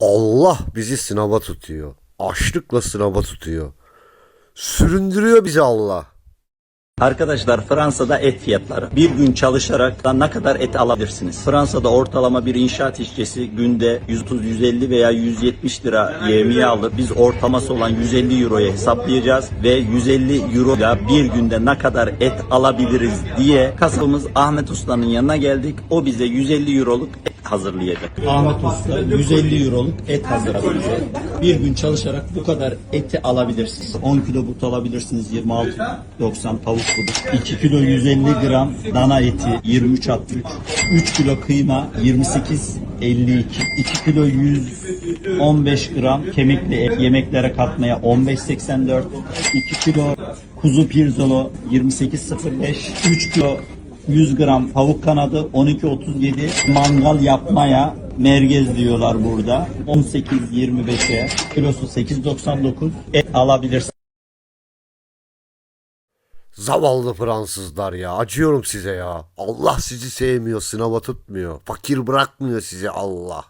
Allah bizi sınava tutuyor. Açlıkla sınava tutuyor. Süründürüyor bizi Allah. Arkadaşlar Fransa'da et fiyatları. Bir gün çalışarak da ne kadar et alabilirsiniz? Fransa'da ortalama bir inşaat işçisi günde 130-150 veya 170 lira yemeği alır. Biz ortaması olan 150 euroya hesaplayacağız ve 150 euro ile bir günde ne kadar et alabiliriz diye kasabımız Ahmet Usta'nın yanına geldik. O bize 150 euroluk et hazırlayacak. Ahmet Usta 150 euroluk et hazırladı. Bir gün çalışarak bu kadar eti alabilirsiniz. 10 kilo but alabilirsiniz 26.90 tavuk budu. 2 kilo 150 gram dana eti 23.63. 3 kilo kıyma 28.52. 2 kilo 115 gram kemikli et yemeklere katmaya 15.84. 2 kilo kuzu pirzolo 28.05. 3 kilo 100 gram tavuk kanadı 12.37 mangal yapmaya mergez diyorlar burada 18.25'e kilosu 8.99 et alabilirsin. Zavallı Fransızlar ya. Acıyorum size ya. Allah sizi sevmiyor, sınava tutmuyor. Fakir bırakmıyor sizi Allah.